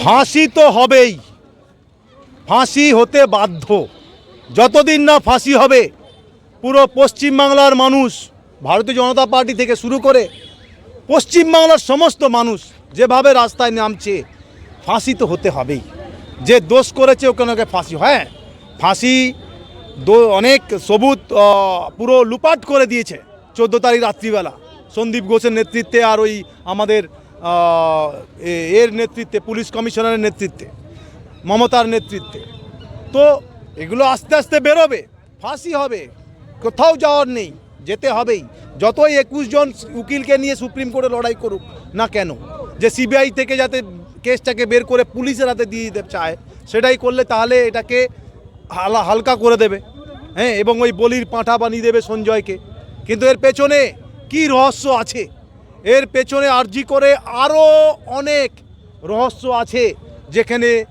ফাঁসি তো হবেই। ফাঁসি হতে বাধ্য। যতদিন না ফাঁসি হবে পুরো পশ্চিমবাংলার মানুষ ভারতীয় জনতা পার্টি থেকে শুরু করে পশ্চিমবাংলার সমস্ত মানুষ যেভাবে রাস্তায় নামছে ফাঁসি তো হতে হবেই। যে দোষ করেছে ওকে ওকে ফাঁসি? হ্যাঁ ফাঁসি অনেক আহ, পুরো লুপাট করে দিয়েছে। চোদ্দ তারিখ রাত্রিবেলা। সন্দীপ ঘোষের নেতৃত্বে আর ওই আমাদের এর নেতৃত্বে, পুলিশ কমিশনারের নেতৃত্বে, মমতার নেতৃত্বে। তো এগুলো আস্তে আস্তে বেরোবে, ফাঁসি হবে, কোথাও যাওয়ার নেই, যেতে হবেই। যতই একুশ জন উকিলকে নিয়ে সুপ্রিম কোর্টে লড়াই করুক না কেন, যে সিবিআই থেকে যাতে কেসটাকে বের করে পুলিশের হাতে দিয়ে দিতে চায়, সেটাই করলে তাহলে এটাকে হালা, হালকা করে দেবে। হ্যাঁ এবং ওই বলির পাঁঠা বানিয়ে দেবে সঞ্জয়কে। কিন্তু এর পেছনে কি রহস্য আছে? এর পেছনে আর্জি করে আরও অনেক রহস্য আছে যেখানে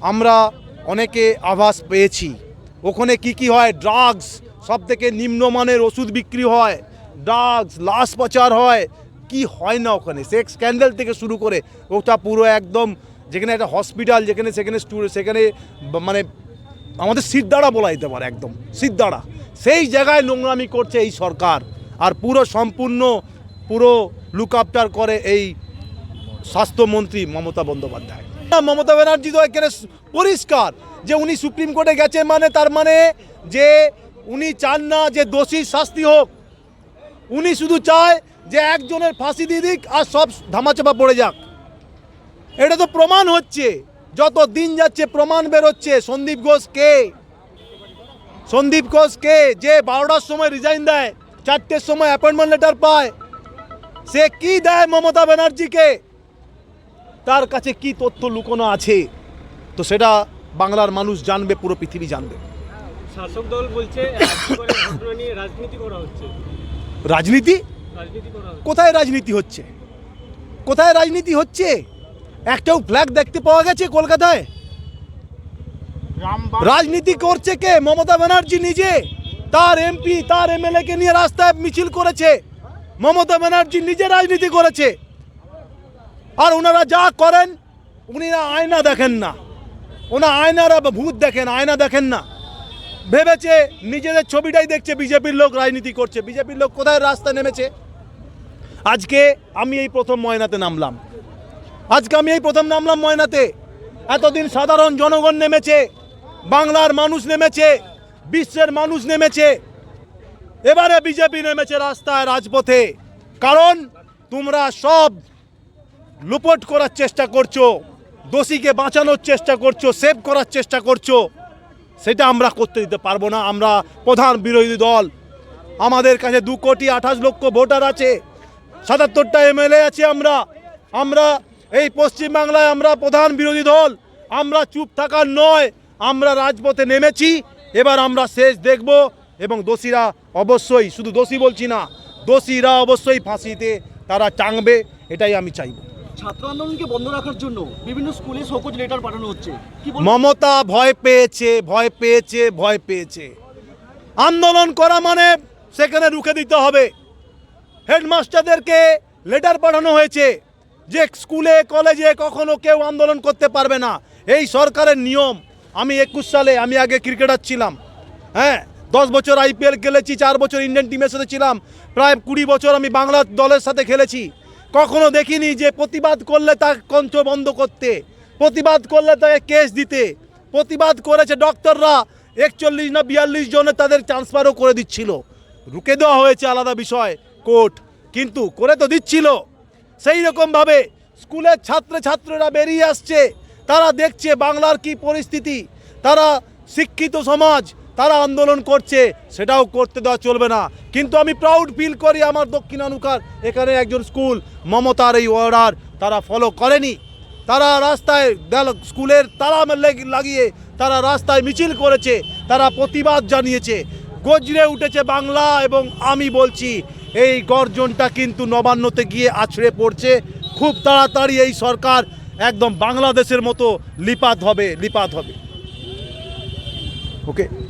আমরা অনেকে আভাস পেয়েছি। ওখানে কি কি হয়? ড্রাগস সব থেকে নিম্নমানের ওষুধ বিক্রি হয়। ড্রাগস লাশ পাচার হয়। কি হয় না ওখানে? সেক্স স্ক্যান্ডেল থেকে শুরু করে ওটা পুরো একদম যেখানে একটা হসপিটাল যেখানে সেখানে সেখানে মানে আমাদের সিদ্ধারা বলা যেতে পারে একদম। সিদ্ধারা। সেই জায়গায় নোংরামি করছে এই সরকার। আর পুরো সম্পূর্ণ পুরো লুক আফটার করে এই স্বাস্থ্যমন্ত্রী মমতা বন্দ্যোপাধ্যায়। মমতা ব্যানার্জি তো এখানে পরিষ্কার যে উনি সুপ্রিম কোর্টে গেছেন মানে তার মানে যে উনি চান না যে দোষীর শাস্তি হোক। উনি শুধু চায় যে একজনের ফাঁসি দিয়ে দিক আর সব ধামাচাপা পড়ে যাক। এটা তো প্রমাণ হচ্ছে। যত দিন যাচ্ছে প্রমাণ বেরোচ্ছে। সন্দীপ ঘোষ কে? সন্দীপ ঘোষ কে? যে বারোটার সময় রিজাইন দেয়, চারটের সময় অ্যাপয়েন্টমেন্ট লেটার পায়। সে কি দেয় মমতা ব্যানার্জিকে? তার কাছে কি তথ্য লুকোনো আছে? তো সেটা বাংলার মানুষ জানবে পুরো পৃথিবী জানবে। শাসক দল বলছে রাজনীতি করা হচ্ছে। রাজনীতি? কোথায় রাজনীতি হচ্ছে? কোথায় রাজনীতি হচ্ছে? একটাও ফ্ল্যাগ দেখতে পাওয়া গেছে কলকাতায়। রাজনীতি করছে কে? মমতা ব্যানার্জি নিজে। তার এমপি তার এমএলএ কে নিয়ে রাস্তায় মিছিল করেছে। মমতা ব্যানার্জি নিজে রাজনীতি করেছে। আর ওনারা যা করেন, উনিরা আয়না দেখেন না। ওনা আয়নারা ভূত দেখেন, আয়না দেখেন না। ভেবেছে নিজেদের ছবিটাই দেখছে, বিজেপির লোক রাজনীতি করছে। বিজেপির লোক কোথায় রাস্তা নেমেছে? আজকে আমি এই প্রথম ময়নাতে নামলাম। আজকে আমি এই প্রথম নামলাম ময়নাতে। এতদিন সাধারণ জনগণ নেমেছে, বাংলার মানুষ নেমেছে, বিশ্বের মানুষ নেমেছে। এবারে বিজেপি নেমেছে রাস্তায় রাজপথে। কারণ তোমরা সব লুপট করার চেষ্টা করছ, দোষীকে বাঁচানোর চেষ্টা করছ, সেভ করার চেষ্টা করছ, সেটা আমরা করতে দিতে পারব না। আমরা প্রধান বিরোধী দল। আমাদের কাছে দু কোটি আঠাশ লক্ষ ভোটার আছে। সাতাত্তরটা এমএলএ আছে আমরা। আমরা এই পশ্চিমবাংলায় আমরা প্রধান বিরোধী দল। আমরা চুপ থাকার নয়। আমরা রাজপথে নেমেছি। এবার আমরা শেষ দেখব। এবং দোষীরা অবশ্যই শুধু দোষী বলছি না দোষীরা অবশ্যই ফাঁসিতে তারা টাঙবে এটাই আমি চাইব। ছাত্র আন্দোলনকে বন্ধ রাখার জন্য বিভিন্ন স্কুলে শোকজ লেটার পাঠানো হচ্ছে। মমতা ভয় পেয়েছে ভয় পেয়েছে ভয় পেয়েছে। আন্দোলন করা মানে সেখানে রুখে দিতে হবে। হেডমাস্টারদেরকে লেটার পাঠানো হয়েছে যে স্কুলে কলেজে কখনো কেউ আন্দোলন করতে পারবে না। এই সরকারের নিয়ম। আমি একুশ সালে আমি আগে ক্রিকেটার ছিলাম। হ্যাঁ দশ বছর আইপিএল খেলেছি, চার বছর ইন্ডিয়ান টিমের সাথে ছিলাম, প্রায় কুড়ি বছর আমি বাংলা দলের সাথে খেলেছি। কখনো দেখিনি যে প্রতিবাদ করলে তার কণ্ঠ বন্ধ করতে, প্রতিবাদ করলে তাকে কেস দিতে, প্রতিবাদ করেছে ডক্টররা একচল্লিশ না বিয়াল্লিশ জনে তাদের ট্রান্সফারও করে দিচ্ছিল। রুকে দেওয়া হয়েছে আলাদা বিষয়, কোর্ট, কিন্তু করে তো দিচ্ছিল। সেই রকমভাবে স্কুলের ছাত্র ছাত্ররা বেরিয়ে আসছে, তারা দেখছে বাংলার কি পরিস্থিতি, তারা শিক্ষিত সমাজ তারা আন্দোলন করছে, সেটাও করতে দেওয়া চলবে না। কিন্তু আমি প্রাউড ফিল করি আমার দক্ষিণানুকার এখানে একজন স্কুল মমতার এই অর্ডার তারা ফলো করেনি। তারা রাস্তায় স্কুলের তালা লেগ- লাগিয়ে তারা রাস্তায় মিছিল করেছে, তারা প্রতিবাদ জানিয়েছে। গজরে উঠেছে বাংলা এবং আমি বলছি, এই গর্জনটা কিন্তু নবান্নতে গিয়ে আছড়ে পড়ছে। খুব তাড়াতাড়ি এই সরকার একদম বাংলাদেশের মতো লিপাত হবে লিপাত হবে। ওকে